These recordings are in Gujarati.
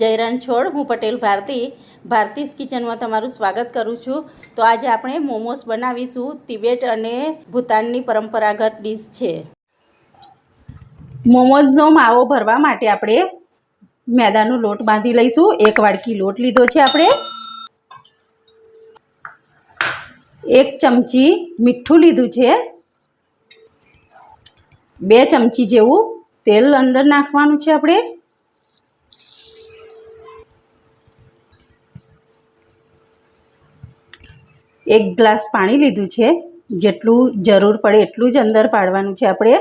જયરાન છોડ, હું પટેલ ભારતી, ભારતીસ કિચનમાં તમારું સ્વાગત કરું છું. તો આજે આપણે મોમોસ બનાવીશું. તિબેટ અને ભૂતાનની પરંપરાગત ડીશ છે. મોમોઝનો માવો ભરવા માટે આપણે મેદાનો લોટ બાંધી લઈશું. એક વાડકી લોટ લીધો છે આપણે. એક ચમચી મીઠું લીધું છે. બે ચમચી જેવું તેલ અંદર નાખવાનું છે આપણે. એક ગ્લાસ પાણી લીધું છે. જેટલું જરૂર પડે એટલું જ અંદર પાડવાનું છે આપણે.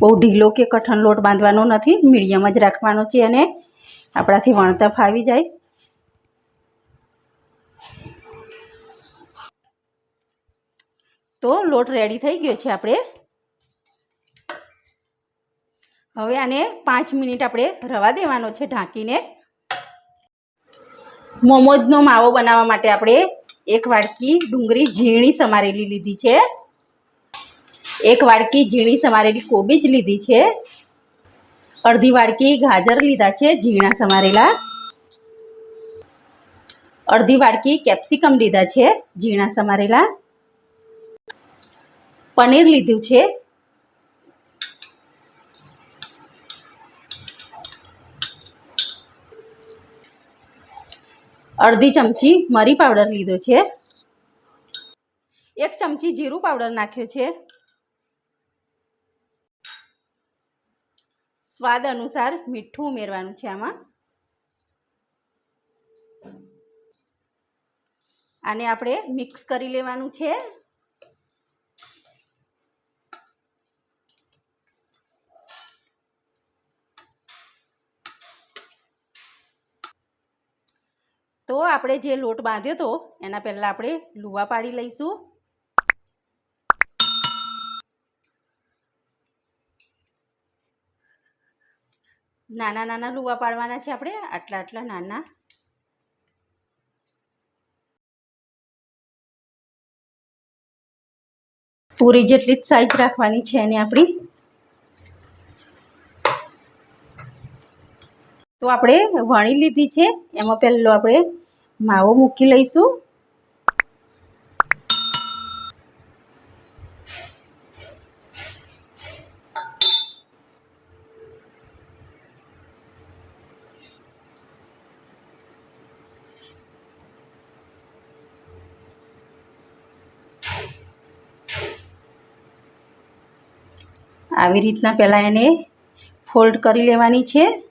બહુ ઢીલો કે કઠણ લોટ બાંધવાનો નથી, મીડિયમ જ રાખવાનો છે અને આપણાથી વણતા ફાવી જાય. તો લોટ રેડી થઈ ગયો છે આપણે. હવે આને પાંચ મિનિટ આપણે રવા દેવાનો છે ઢાંકીને. મોમોજનો માવો બનાવવા માટે આપણે એક વાડકી ડુંગળી ઝીણી સમારેલી લીધી છે. એક વાડકી ઝીણી સમારેલી કોબીજ લીધી છે. અડધી વાડકી ગાજર લીધા છે ઝીણા સમારેલા. અડધી વાડકી કેપ્સિકમ લીધા છે ઝીણા સમારેલા. પનીર લીધું છે અડધી ચમચી મરી પાવડર લીધો છે. એક ચમચી જીરું પાવડર નાખ્યો છે. સ્વાદ અનુસાર મીઠું ઉમેરવાનું છે આમાં. આને આપણે મિક્સ કરી લેવાનું છે. તો આપણે જે લોટ બાંધ્યો હતો એના પહેલાં આપણે લુવા પાડી લઈશું. નાના નાના લુવા પાડવાના છે આપણે, આટલા આટલા નાના. પૂરી જેટલી જ સાઈઝ રાખવાની છે એને આપણી. તો આપણે વણી લીધી છે. એમાં પહેલો આપણે માવો મૂકી લઈશું. આવી રીતના પહેલાં એને ફોલ્ડ કરી લેવાની છે.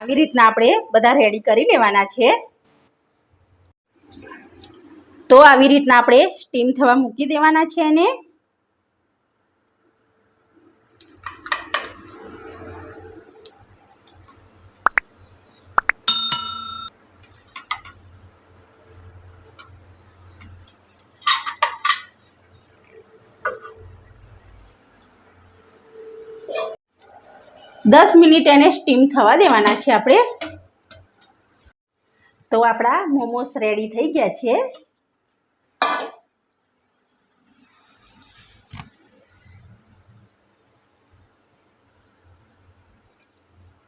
આવી રીતના આપણે બધા રેડી કરી લેવાના છે. તો આવી રીતના આપણે સ્ટીમ થવા મૂકી દેવાના છે એને. દસ મિનિટ એને સ્ટીમ થવા દેવાના છે આપણે. તો આપણા મોમોસ રેડી થઈ ગયા છે.